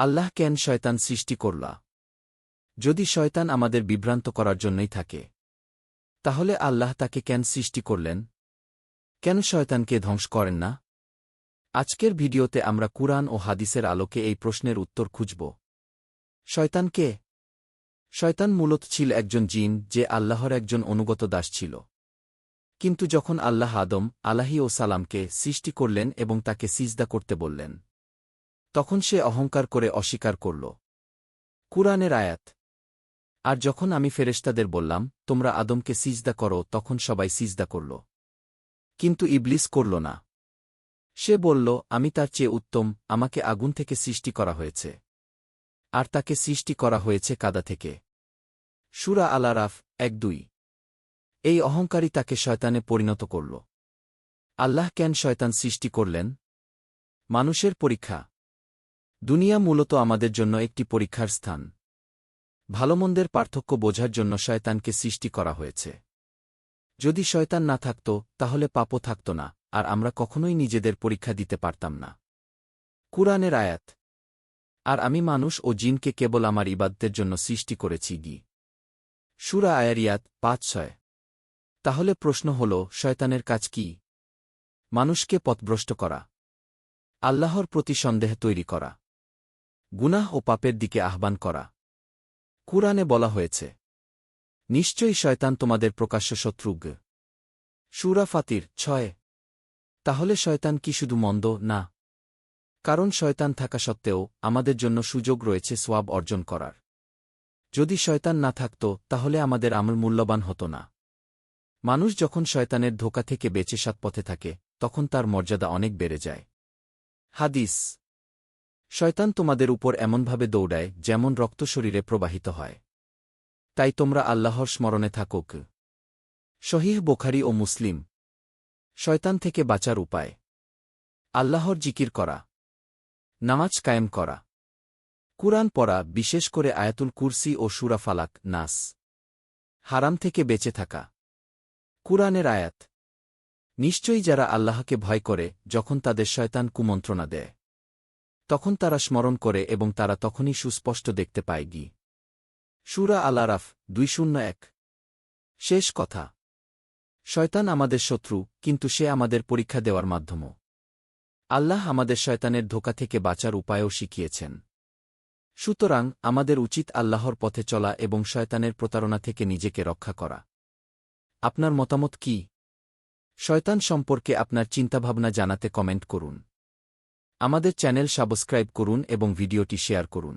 আল্লাহ কেন শয়তান সৃষ্টি করলা? যদি শয়তান আমাদের বিভ্রান্ত করার জন্যই থাকে, তাহলে আল্লাহ তাকে কেন সৃষ্টি করলেন? কেন শয়তানকে ধ্বংস করেন না? আজকের ভিডিওতে আমরা কুরআন ও হাদিসের আলোকে এই প্রশ্নের উত্তর খুঁজব। শয়তান কে? শয়তান মূলত ছিল একজন জিন যে আল্লাহর একজন অনুগত দাস ছিল। কিন্তু যখন আল্লাহ আদম আলাহি ও সালামকে সৃষ্টি করলেন এবং তাকে সিজদা করতে বললেন তখন সে অহংকার করে অস্বীকার করল। কুরআনের আয়াত। আর যখন আমি ফেরেশতাদের বললাম, তোমরা আদমকে সিজদা করো, তখন সবাই সিজদা করল। কিন্তু ইবলিস করল না। সে বলল, আমি তার চেয়ে উত্তম, আমাকে আগুন থেকে সৃষ্টি করা হয়েছে। আর তাকে সৃষ্টি করা হয়েছে কাদা থেকে। সুরা আলারাফ এক দুই। এই অহংকারী তাকে শয়তানে পরিণত করল। আল্লাহ কেন শয়তান সৃষ্টি করলেন? মানুষের পরীক্ষা। দুনিয়া মূলত আমাদের জন্য একটি পরীক্ষার স্থান। ভালোমন্দের পার্থক্য বোঝার জন্য শয়তানকে সৃষ্টি করা হয়েছে। যদি শয়তান না থাকত, তাহলে পাপও থাকত না, আর আমরা কখনোই নিজেদের পরীক্ষা দিতে পারতাম না। কুরআনের আয়াত, আর আমি মানুষ ও জিনকে কেবল আমার ইবাদদের জন্য সৃষ্টি করেছি গি। সুরা আয়ারিয়াত পাঁচ ছয়। তাহলে প্রশ্ন হল, শয়তানের কাজ কি? মানুষকে পথভ্রষ্ট করা। আল্লাহর প্রতি সন্দেহ তৈরি করা। গুনাহ ও পাপের দিকে আহ্বান করা। কুরআনে বলা হয়েছে, নিশ্চয়ই শয়তান তোমাদের প্রকাশ্য শত্রুগ। সুরা ফাতির ছয়, তাহলে শয়তান কি শুধু মন্দ? না। কারণ শয়তান থাকা সত্ত্বেও আমাদের জন্য সুযোগ রয়েছে সোয়াব অর্জন করার। যদি শয়তান না থাকত, তাহলে আমাদের আমল মূল্যবান হতো না। মানুষ যখন শয়তানের ধোকা থেকে বেঁচে পথে থাকে, তখন তার মর্যাদা অনেক বেড়ে যায়। হাদিস শয়তান তোমাদের উপর এমনভাবে দৌড়ায় যেমন রক্ত শরীরে প্রবাহিত হয়। তাই তোমরা আল্লাহর স্মরণে থাকুক। শহীহ বোখারি ও মুসলিম। শয়তান থেকে বাঁচার উপায়। আল্লাহর জিকির করা। নামাজ কায়েম করা। কুরআন পড়া, বিশেষ করে আয়াতুল কুরসি ও সুরা ফালাক, নাস। হারাম থেকে বেঁচে থাকা। কুরআনের আয়াত। নিশ্চয়ই যারা আল্লাহকে ভয় করে, যখন তাদের শয়তান কুমন্ত্রণা দেয়। তখন তারা স্মরণ করে এবং তারা তখনই সুস্পষ্ট দেখতে পায় গি। সুরা আলারাফ দুই শূন্য এক। শেষ কথা। শয়তান আমাদের শত্রু, কিন্তু সে আমাদের পরীক্ষা দেওয়ার মাধ্যমও। আল্লাহ আমাদের শয়তানের ধোকা থেকে বাঁচার উপায়ও শিখিয়েছেন। সুতরাং, আমাদের উচিত আল্লাহর পথে চলা এবং শয়তানের প্রতারণা থেকে নিজেকে রক্ষা করা। আপনার মতামত কি? শয়তান সম্পর্কে আপনার চিন্তাভাবনা জানাতে কমেন্ট করুন। আমাদের চ্যানেল সাবস্ক্রাইব করুন এবং ভিডিওটি শেয়ার করুন।